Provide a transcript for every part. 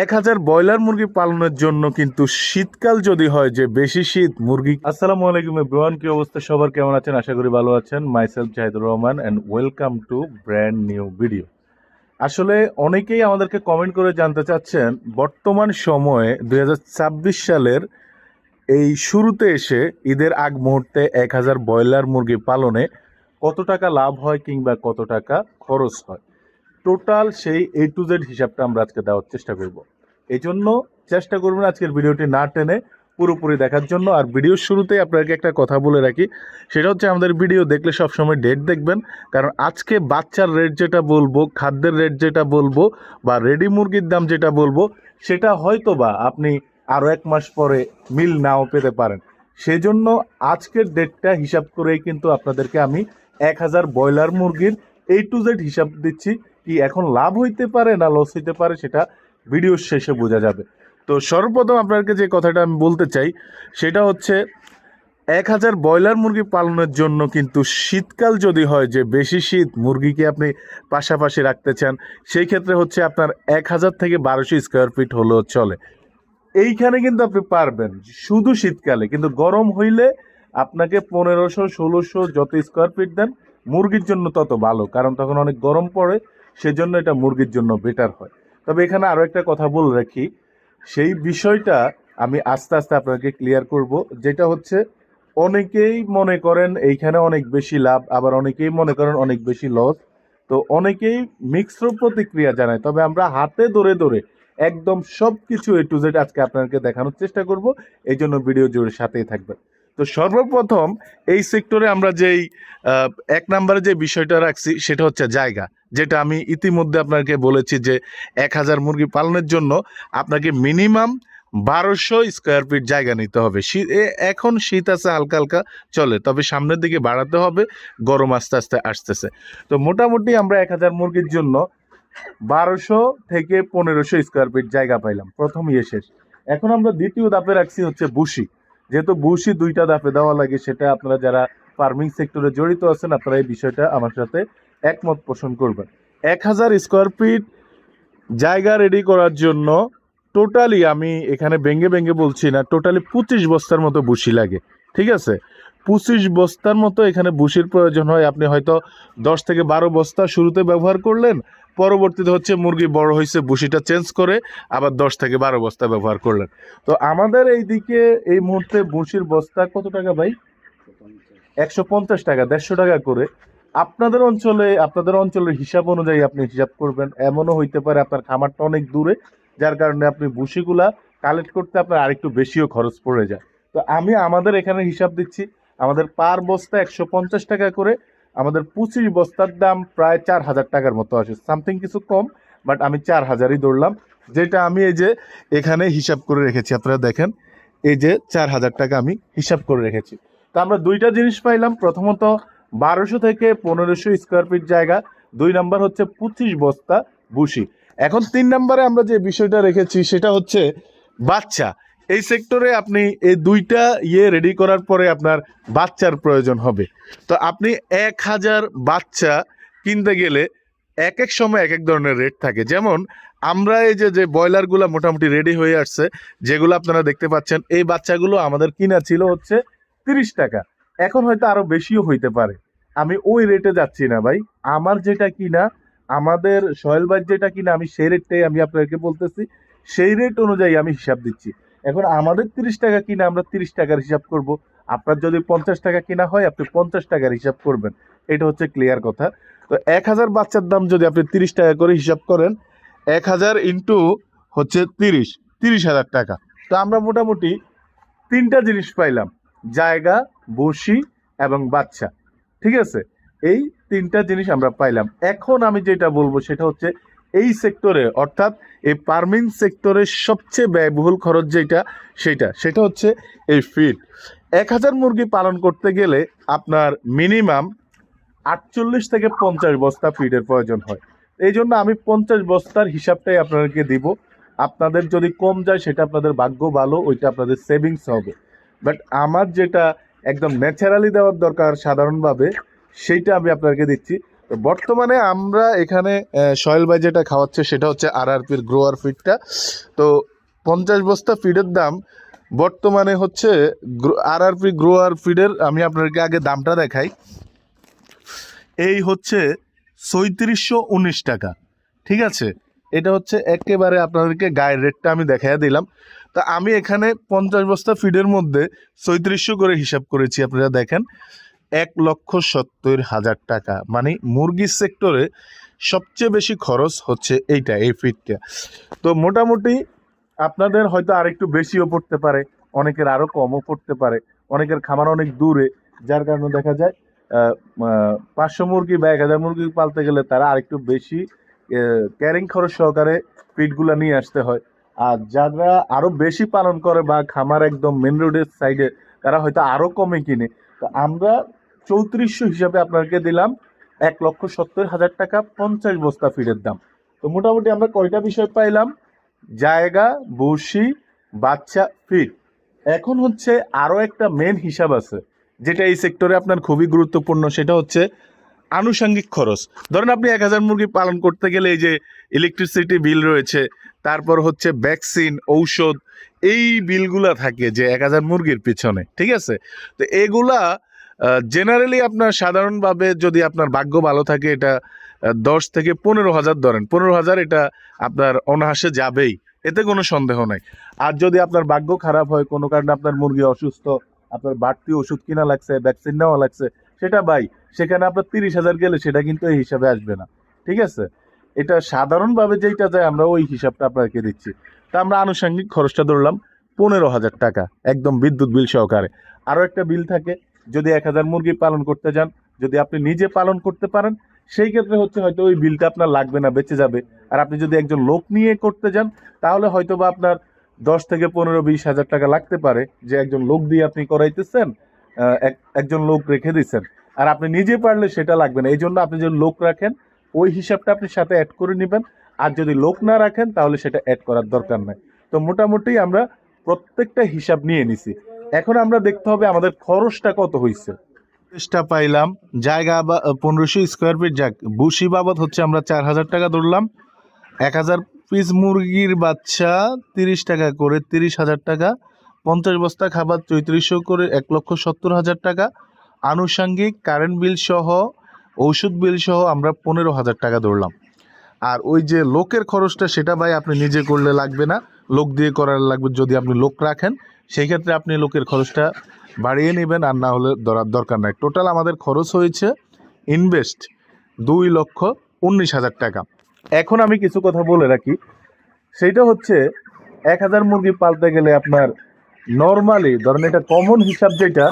এক হাজার ব্রয়লার মুরগি পালনের জন্য কিন্তু শীতকাল যদি হয় যে বেশি শীত, মুরগি আসসালামু আলাইকুম এভরিওয়ান কি অবস্থা? সবার কেমন আছেন? আশা করি ভালো আছেন। Myself Jahidur Rahman and welcome to brand new video আসলে অনেকেই আমাদেরকে কমেন্ট করে জানতে চাচ্ছেন, বর্তমান সময়ে দু হাজার ছাব্বিশ সালের এই শুরুতে এসে ঈদের আগ মুহূর্তে এক হাজার ব্রয়লার মুরগি পালনে কত টাকা লাভ হয় কিংবা কত টাকা খরচ হয়? টোটাল সেই এ টু জেড হিসাবটা আমরা আজকে দেওয়ার চেষ্টা করব। এই জন্য চেষ্টা করবেন আজকের ভিডিওটি না টেনে পুরোপুরি দেখার জন্য। আর ভিডিওর শুরুতেই আপনাকে একটা কথা বলে রাখি, সেটা হচ্ছে আমাদের ভিডিও দেখলে সবসময় ডেট দেখবেন। কারণ আজকে বাচ্চার রেট যেটা বলব, খাদ্যের রেট যেটা বলব, বা রেডি মুরগির দাম যেটা বলব, সেটা হয়তো বা আপনি আরও এক মাস পরে মিল নাও পেতে পারেন। সেজন্য আজকের ডেটটা হিসাব করেই কিন্তু আপনাদেরকে আমি এক হাজার ব্রয়লার মুরগির এ টু জেড হিসাব দিচ্ছি। কি এখন লাভ হইতে পারে না লস হইতে পারে সেটা ভিডিওর শেষে বোঝা যাবে। তো সর্বপ্রথম আপনাকে যে কথাটা আমি বলতে চাই, সেটা হচ্ছে এক হাজার ব্রয়লার মুরগি পালনের জন্য কিন্তু শীতকাল যদি হয়, যে বেশি শীত মুরগিকে আপনি পাশাপাশি রাখতে চান, সেই ক্ষেত্রে হচ্ছে আপনার এক হাজার থেকে বারোশো স্কোয়ার ফিট হলেও চলে। এইখানে কিন্তু আপনি পারবেন, শুধু শীতকালে, কিন্তু গরম হইলে আপনাকে পনেরোশো, ষোলোশো যত স্কোয়ার ফিট দেন, মুরগির জন্য তত ভালো, কারণ তখন অনেক গরম পড়ে সেজন্য এটা মুরগির জন্য বেটার হয়। তবে এখানে আরও একটা কথা বলে রাখি, সেই বিষয়টা আমি আস্তে আস্তে আপনাকে ক্লিয়ার করব, যেটা হচ্ছে অনেকেই মনে করেন এইখানে অনেক বেশি লাভ, আবার অনেকেই মনে করেন অনেক বেশি লস তো অনেকেই মিক্সড প্রতিক্রিয়া জানায়, তবে আমরা হাতে ধরে ধরে একদম সব কিছু এ টু জেড আজকে আপনাকে দেখানোর চেষ্টা করব এই জন্য ভিডিও জুড়ে সাথেই থাকবেন। তো সর্বপ্রথম এই সেক্টরে আমরা যেই এক নম্বরে যে বিষয়টা রাখছি, সেটা হচ্ছে জায়গা। যেটা আমি ইতিমধ্যে আপনাকে বলেছি যে এক হাজার মুরগি পালনের জন্য আপনাকে মিনিমাম বারোশো স্কোয়ার ফিট জায়গা নিতে হবে। শীত এখন শীত আছে, হালকা হালকা চলে, তবে সামনের দিকে বাড়াতে হবে, গরম আস্তে আস্তে আসতেছে। তো মোটামুটি আমরা এক হাজার মুরগির জন্য বারোশো থেকে পনেরোশো স্কোয়ার ফিট জায়গা পাইলাম প্রথম ইয়ে শেষ। এখন আমরা দ্বিতীয় দাপে রাখছি হচ্ছে বুশি যেহেতু বুশি দুইটা দাপে দেওয়া লাগে, সেটা আপনারা যারা ফার্মিং সেক্টরে জড়িত আছেন, আপনারা এই বিষয়টা আমার সাথে একমত পোষণ করবেন। এক হাজার স্কোয়ার ফিট জায়গা রেডি করার জন্য টোটালি আমি এখানে ভেঙ্গে ভেঙ্গে বলছি না টোটালি পঁচিশ বস্তার মতো বুশি লাগে, ঠিক আছে? পঁচিশ বস্তার মতো এখানে বুশির প্রয়োজন হয়, আপনি হয়তো দশ থেকে বারো বস্তা শুরুতে ব্যবহার করলেন, পরবর্তীতে হচ্ছে মুরগি বড় হয়েছে বুশিটা চেঞ্জ করে আবার দশ থেকে বারো বস্তা ব্যবহার করলেন। তো আমাদের এই দিকে এই মুহূর্তে বুশির বস্তা কত টাকা ভাই? একশো পঞ্চাশ টাকা, দেড়শো টাকা করে। আপনাদের অঞ্চলে, আপনাদের অঞ্চলের হিসাব অনুযায়ী আপনি হিসাব করবেন। এমনও হইতে পারে আপনার খামারটা অনেক দূরে, যার কারণে আপনি বুশিগুলা কালেক্ট করতে আপনার আরেকটু বেশিও খরচ পড়ে যায়। তো আমি আমাদের এখানে হিসাব দিচ্ছি, আমাদের পার বস্তা একশো পঞ্চাশ টাকা করে, আমাদের পঁচিশ বস্তার দাম প্রায় চার হাজার টাকার মতো আসে সামথিং কিছু কম, বাট আমি চার হাজারই ধরলাম। যেটা আমি এই যে এখানে হিসাব করে রেখেছি, আপনারা দেখেন, এই যে চার হাজার টাকা আমি হিসাব করে রেখেছি। তো আমরা দুইটা জিনিস পাইলাম। প্রথমত বারোশো থেকে পনেরোশো স্কোয়ার ফিট জায়গা, দুই নাম্বার হচ্ছে পঁচিশ বস্তা বুশি এখন তিন নম্বরে আমরা যে বিষয়টা রেখেছি, সেটা হচ্ছে বাচ্চা। এই সেক্টরে আপনি এই দুইটা ইয়ে রেডি করার পরে আপনার বাচ্চার প্রয়োজন হবে। তো আপনি এক হাজার বাচ্চা কিনতে গেলে এক এক সময় এক এক ধরনের রেট থাকে। যেমন আমরা এই যে যে ব্রয়লারগুলো মোটামুটি রেডি হয়ে আসছে, যেগুলো আপনারা দেখতে পাচ্ছেন, এই বাচ্চাগুলো আমাদের কিনা ছিল হচ্ছে তিরিশ টাকা। এখন হয়তো আরও বেশিও হইতে পারে। আমি ওই রেটে যাচ্ছি না ভাই। আমার যেটা কিনা, আমাদের সয়েল বাইর যেটা কিনা, আমি সেই রেটটাই আমি আপনাকে বলতেছি। সেই রেট অনুযায়ী আমি হিসাব দিচ্ছি। এখন আমাদের তিরিশ টাকা কিনা, আমরা তিরিশ টাকার হিসাব করব। আপনার যদি পঞ্চাশ টাকা কিনা হয়, আপনি পঞ্চাশ টাকার হিসাব করবেন। এটা হচ্ছে ক্লিয়ার কথা। তো এক হাজার বাচ্চার দাম যদি আপনি তিরিশ টাকা করে হিসাব করেন, এক হাজার ইন্টু হচ্ছে তিরিশ তিরিশ হাজার টাকা। তো আমরা মোটামুটি তিনটা জিনিস পাইলাম। জায়গা বসি এবং বাচ্চা। ঠিক আছে? এই তিনটা জিনিস আমরা পাইলাম। এখন আমি যেটা বলব সেটা হচ্ছে এই সেক্টরে, অর্থাৎ এই ফার্মিং সেক্টরের সবচেয়ে ব্যয়বহুল খরচ যেটা, সেটা। সেটা হচ্ছে এই ফিড। এক হাজার মুরগি পালন করতে গেলে আপনার মিনিমাম আটচল্লিশ থেকে পঞ্চাশ বস্তা ফিডের প্রয়োজন হয়। এই জন্য আমি পঞ্চাশ বস্তার হিসাবটাই আপনাদেরকে দিব। আপনাদের যদি কম যায়, সেটা আপনাদের ভাগ্য ভালো, ওইটা আপনাদের সেভিংস হবে। বাট আমার যেটা একদম ন্যাচারালি দেওয়ার দরকার সাধারণভাবে, সেইটা আমি আপনাকে দিচ্ছি। বর্তমানে আমরা এখানে সয়েল বাই যেটা খাওয়াচ্ছে সেটা হচ্ছে আর আর পির গ্রোয়ার ফিডটা। তো পঞ্চাশ বস্তা ফিডের দাম বর্তমানে হচ্ছে আর আর পি গ্রোয়ার ফিডের, আমি আপনাদেরকে আগে দামটা দেখাই। এই হচ্ছে সৈত্রিশশো উনিশ টাকা, ঠিক আছে? এটা হচ্ছে একেবারে আপনাদেরকে গায়ের রেটটা আমি দেখাইয়া দিলাম। তা আমি এখানে পঞ্চাশ বস্তা ফিডের মধ্যে সৈত্রিশশো করে হিসাব করেছি, আপনারা দেখেন। এক লক্ষ সত্তর হাজার টাকা মানে মুরগির সেক্টরে সবচেয়ে বেশি খরচ হচ্ছে এইটা, এই ফিডটা তো মোটামুটি আপনাদের হয়তো আরেকটু বেশিও পড়তে পারে, অনেকের আরও কমও পড়তে পারে, অনেকের খামার অনেক দূরে, যার কারণে দেখা যায় পাঁচশো মুরগি বা এক হাজার মুরগি পালতে গেলে তারা আরেকটু বেশি ক্যারিং খরচ সহকারে ফিডগুলো নিয়ে আসতে হয়। আর যারা আরও বেশি পালন করে বা খামার একদম মেন রোডের সাইডে তারা হয়তো আরও কমে কিনে। তো আমরা চৌত্রিশশো হিসাবে আপনাকে দিলাম এক লক্ষ সত্তর হাজার টাকা পঞ্চাশ বস্তা ফিডের দাম। তো মোটামুটি আমরা কয়টা বিষয় পাইলাম? জায়গা বসি বাচ্চা ফিড এখন হচ্ছে আরও একটা মেন হিসাব আছে, যেটা এই সেক্টরে আপনার খুবই গুরুত্বপূর্ণ, সেটা হচ্ছে আনুষঙ্গিক খরচ। ধরেন আপনি এক হাজার মুরগি পালন করতে গেলে এই যে ইলেকট্রিসিটি বিল রয়েছে, তারপর হচ্ছে ভ্যাকসিন ঔষধ, এই বিলগুলা থাকে যে এক হাজার মুরগির পিছনে, ঠিক আছে? তো এগুলা জেনারেলি আপনার সাধারণভাবে যদি আপনার ভাগ্য ভালো থাকে, এটা দশ থেকে পনেরো হাজার ধরেন, পনেরো হাজার এটা আপনার অনাহাসে যাবেই, এতে কোনো সন্দেহ নাই। আর যদি আপনার ভাগ্য খারাপ হয়, কোনো কারণে আপনার মুরগি অসুস্থ, আপনার বাড়তি ওষুধ কিনা লাগছে ভ্যাকসিন নেওয়া লাগছে সেটা বাই সেখানে আপনার তিরিশ হাজার গেলে সেটা কিন্তু এই হিসাবে আসবে না। ঠিক আছে? এটা সাধারণভাবে যেটা যায়, আমরা ওই হিসাবটা আপনাকে দিচ্ছি। তা আমরা আনুষঙ্গিক খরচটা ধরলাম পনেরো হাজার টাকা, একদম বিদ্যুৎ বিল সহকারে। আরও একটা বিল থাকে, যদি এক হাজার মুরগি পালন করতে যান, যদি আপনি নিজে পালন করতে পারেন, সেই ক্ষেত্রে হচ্ছে হয়তো ওই বিলটা আপনার লাগবে না, বেঁচে যাবে। আর আপনি যদি একজন লোক নিয়ে করতে যান, তাহলে হয়তো বা আপনার দশ থেকে পনেরো, বিশ হাজার টাকা লাগতে পারে যে একজন লোক দিয়ে আপনি করাইতেছেন। একজন লোক রেখে দিচ্ছেন আর আপনি নিজে পারলে সেটা লাগবে না। এই জন্য আপনি যদি লোক রাখেন, ওই হিসাবটা আপনি সাথে অ্যাড করে নেবেন। আর যদি লোক না রাখেন, তাহলে সেটা অ্যাড করার দরকার নাই। তো মোটামুটি আমরা প্রত্যেকটা হিসাব নিয়ে নিছি। এখন আমরা দেখতে হবে আমাদের খরচটা কত হয়েছে চেষ্টা পাইলাম, জায়গা বা পনেরোশো স্কোয়ার ফিট যাক। বুসি বাবদ হচ্ছে আমরা চার হাজার টাকা ধরলাম। এক হাজার পিস মুরগির বাচ্চা তিরিশ টাকা করে, তিরিশ হাজার টাকা। পঞ্চাশ বস্তা খাবার চৈত্রিশশো করে এক লক্ষ সত্তর হাজার টাকা। আনুষঙ্গিক কারেন্ট বিল সহ, ঔষধ বিল সহ আমরা পনেরো হাজার টাকা ধরলাম। আর ওই যে লোকের খরচটা সেটা ভাই আপনি নিজে করলে লাগবে না। লোক দিয়ে করার লাগবে যদি আপনি লোক রাখেন, সেই ক্ষেত্রে আপনি লোকের খরচটা বাড়িয়ে নেবেন আর না হলে ধরার দরকার নাই। টোটাল আমাদের খরচ হয়েছে ইনভেস্ট দুই লক্ষ উনিশ হাজার টাকা। এখন আমি কিছু কথা বলে রাখি। সেইটা হচ্ছে, এক হাজার মুরগি পালতে গেলে আপনার নর্মালি ধরেন এটা কমন হিসাব যেটা,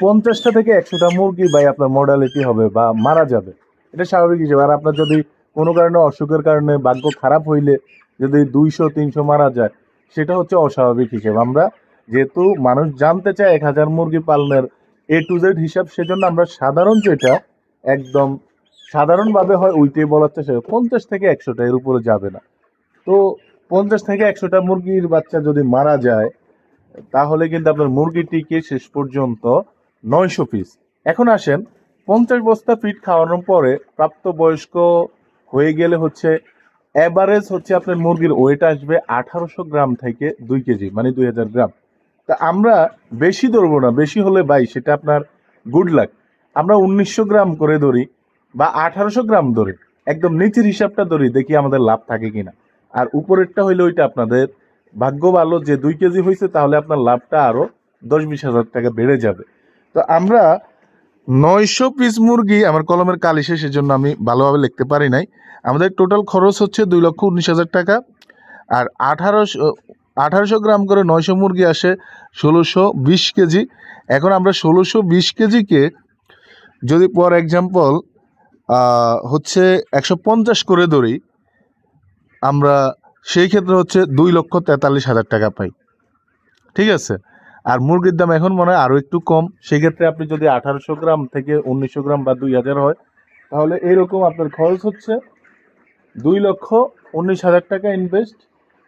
পঞ্চাশটা থেকে একশোটা মুরগি ভাই আপনার মর্ডালিটি হবে বা মারা যাবে। এটা স্বাভাবিক হিসেবে। আর আপনার যদি কোনো কারণে অসুখের কারণে ভাগ্য খারাপ হইলে যদি দুইশো, তিনশো মারা যায়, সেটা হচ্ছে অস্বাভাবিক হিসেবে। আমরা যেহেতু মানুষ জানতে চায় এক হাজার মুরগি পালনের এ টু জেড হিসাব, সেজন্য আমরা সাধারণ যেটা একদম সাধারণভাবে হয় ওইটাই বলার চেষ্টা। পঞ্চাশ থেকে একশোটা এর উপরে যাবে না। তো পঞ্চাশ থেকে একশোটা মুরগির বাচ্চা যদি মারা যায় তাহলে কিন্তু আপনার মুরগিটিকে শেষ পর্যন্ত নয়শো পিস এখন আসেন, পঞ্চাশ বস্তা ফিট খাওয়ানোর পরে প্রাপ্তবয়স্ক হয়ে গেলে হচ্ছে অ্যাভারেজ হচ্ছে আপনার মুরগির ওয়েট আসবে আঠারোশো গ্রাম থেকে দুই কেজি মানে দুই হাজার গ্রাম। তা আমরা বেশি ধরবো না, বেশি হলে বাই সেটা আপনার গুড লাক আমরা উনিশশো গ্রাম করে ধরি বা আঠারোশো গ্রাম ধরি, একদম নিচের হিসাবটা ধরি, দেখি আমাদের লাভ থাকে কিনা। আর উপরেরটা হইলে ওইটা আপনাদের ভাগ্য ভালো যে দুই কেজি হয়েছে তাহলে আপনার লাভটা আরও দশ বিশ হাজার টাকা বেড়ে যাবে। তো আমরা নয়শো পিস মুরগি আমার কলমের কালি শেষ জন্য আমি ভালোভাবে লিখতে পারি নাই। আমাদের টোটাল খরচ হচ্ছে দুই লক্ষ উনিশ হাজার টাকা। আর আঠারোশো আঠারোশো গ্রাম করে নয়শো মুরগি আসে ষোলোশো বিশ কেজি। এখন আমরা ষোলোশো বিশ কেজিকে যদি ফর এক্সাম্পল হচ্ছে একশো পঞ্চাশ করে ধরি, আমরা সেই ক্ষেত্রে হচ্ছে দুই লক্ষ তেতাল্লিশ হাজার টাকা পাই। ঠিক আছে? আর মুরগির দাম এখন মনে হয় আরও একটু কম। সেক্ষেত্রে আপনি যদি আঠারোশো গ্রাম থেকে উনিশশো গ্রাম বা দুই হাজার হয়, তাহলে এরকম আপনার খরচ হচ্ছে দুই লক্ষ উনিশ হাজার টাকা ইনভেস্ট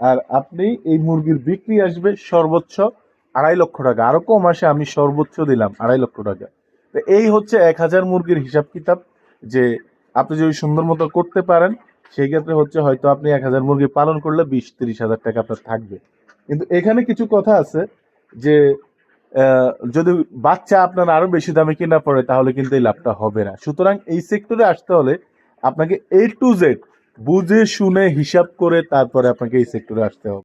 আর আপনি এই মুরগির বিক্রি আসবে সর্বোচ্চ আড়াই লক্ষ টাকা। আরও কম আসে, আমি সর্বোচ্চ দিলাম আড়াই লক্ষ টাকা। তো এই হচ্ছে এক হাজার মুরগির হিসাব কিতাব, যে আপনি যদি সুন্দর মতো করতে পারেন সেই ক্ষেত্রে হচ্ছে হয়তো আপনি এক হাজার মুরগি পালন করলে বিশ তিরিশ হাজার টাকা আপনার থাকবে। কিন্তু এখানে কিছু কথা আছে যে যদি বাচ্চা আপনার আরও বেশি দামে কিনা পড়ে, তাহলে কিন্তু এই লাভটা হবে না। সুতরাং এই সেক্টরে আসতে হলে আপনাকে এ টু জেড বুঝে, শুনে, হিসাব করে তারপরে আপনাকে এই সেক্টরে আসতে হবে।